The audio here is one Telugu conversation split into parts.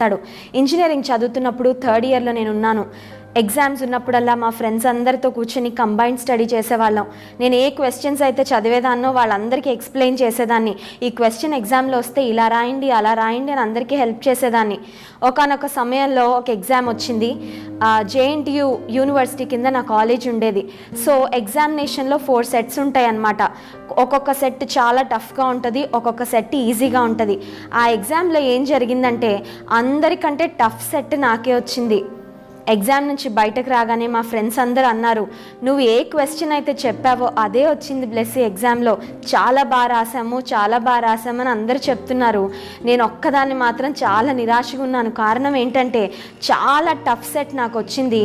తడు ఇంజనీరింగ్ చదువుతున్నప్పుడు థర్డ్ ఇయర్లో నేను ఉన్నాను ఎగ్జామ్స్ ఉన్నప్పుడల్లా మా ఫ్రెండ్స్ అందరితో కూర్చొని కంబైన్డ్ స్టడీ చేసేవాళ్ళం. నేను ఏ క్వశ్చన్స్ అయితే చదివేదాన్నో వాళ్ళందరికీ ఎక్స్ప్లెయిన్ చేసేదాన్ని. ఈ క్వశ్చన్ ఎగ్జామ్లో వస్తే ఇలా రాయండి అలా రాయండి అని అందరికీ హెల్ప్ చేసేదాన్ని. ఒకనొక సమయంలో ఒక ఎగ్జామ్ వచ్చింది. జేఎన్టీయు యూనివర్సిటీ కింద నా కాలేజ్ ఉండేది. సో ఎగ్జామినేషన్లో ఫోర్ సెట్స్ ఉంటాయి అన్నమాట ఒక్కొక్క సెట్ చాలా టఫ్గా ఉంటుంది ఒక్కొక్క సెట్ ఈజీగా ఉంటుంది. ఆ ఎగ్జామ్లో ఏం జరిగిందంటే అందరికంటే టఫ్ సెట్ నాకే వచ్చింది. ఎగ్జామ్ నుంచి బయటకు రాగానే మా ఫ్రెండ్స్ అందరూ అన్నారు నువ్వు ఏ క్వశ్చన్ అయితే చెప్పావో అదే వచ్చింది బ్లెస్సీ ఎగ్జామ్లో చాలా బాగా రాసాము చాలా బాగా రాసామని అందరూ చెప్తున్నారు. నేను ఒక్కదాన్ని మాత్రం చాలా నిరాశగా ఉన్నాను. కారణం ఏంటంటే చాలా టఫ్ సెట్ నాకు వచ్చింది.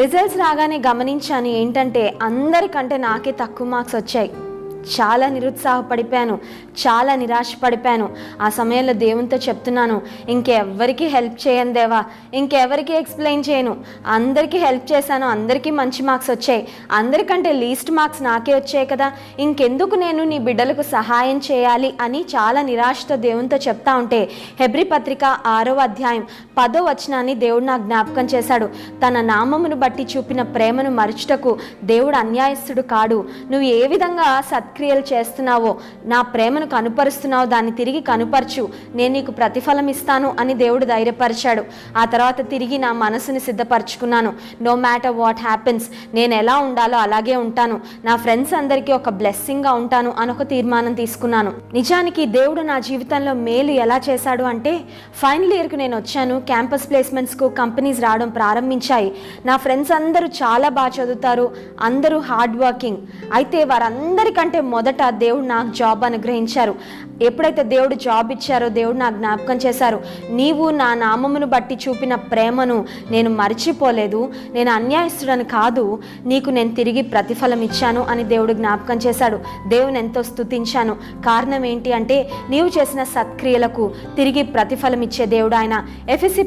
రిజల్ట్స్ రాగానే గమనించాను ఏంటంటే అందరికంటే నాకే తక్కువ మార్క్స్ వచ్చాయి. చాలా నిరుత్సాహపడిపోయాను చాలా నిరాశపడిపోయాను. ఆ సమయంలో దేవునితో చెప్తున్నాను ఇంకెవ్వరికి హెల్ప్ చేయను దేవా ఇంకెవరికి ఎక్స్ప్లెయిన్ చేయను. అందరికీ హెల్ప్ చేశాను అందరికీ మంచి మార్క్స్ వచ్చాయి. అందరికంటే లీస్ట్ మార్క్స్ నాకే వచ్చాయి కదా ఇంకెందుకు నేను నీ బిడ్డలకు సహాయం చేయాలి? అని చాలా నిరాశతో దేవునితో చెప్తా ఉంటే హెబ్రి పత్రిక ఆరో అధ్యాయం పదో వచనాన్ని దేవుడు నాకు జ్ఞాపకం చేశాడు. తన నామమును బట్టి చూపిన ప్రేమను మరుచుటకు దేవుడు అన్యాయస్తుడు కాడు. నువ్వు ఏ విధంగా సత్ సత్క్రియలు చేస్తున్నావో నా ప్రేమను కనుపరుస్తున్నావు దాన్ని తిరిగి కనుపరచు. నేను నీకు ప్రతిఫలం ఇస్తాను అని దేవుడు ధైర్యపరిచాడు. ఆ తర్వాత తిరిగి నా మనసుని సిద్ధపరచుకున్నాను. నో మ్యాటర్ వాట్ హ్యాపెన్స్ నేను ఎలా ఉండాలో అలాగే ఉంటాను. నా ఫ్రెండ్స్ అందరికీ ఒక బ్లెస్సింగ్గా ఉంటాను అని ఒక తీర్మానం తీసుకున్నాను. నిజానికి దేవుడు నా జీవితంలో మేలు ఎలా చేశాడు అంటే ఫైనల్ ఇయర్కి నేను వచ్చాను. క్యాంపస్ ప్లేస్మెంట్స్కు కంపెనీస్ రావడం ప్రారంభించాయి. నా ఫ్రెండ్స్ అందరూ చాలా బాగా చదువుతారు. అందరూ హార్డ్ వర్కింగ్ అయితే వారందరికంటే మొదట దేవుడు నాకు జాబ్ అనుగ్రహించారు. ఎప్పుడైతే దేవుడు జాబ్ ఇచ్చారో దేవుడు నాకు జ్ఞాపకం చేశారు. నీవు నా నామమును బట్టి చూపిన ప్రేమను నేను మర్చిపోలేదు. నేను అన్యాయస్తుడని కాదు. నీకు నేను తిరిగి ప్రతిఫలం ఇచ్చాను అని దేవుడు జ్ఞాపకం చేశాడు. దేవుని ఎంతో స్తుతించాను. కారణం ఏంటి అంటే నీవు చేసిన సత్క్రియలకు తిరిగి ప్రతిఫలం ఇచ్చే దేవుడు ఆయన. ఎఫ్ఎస్సి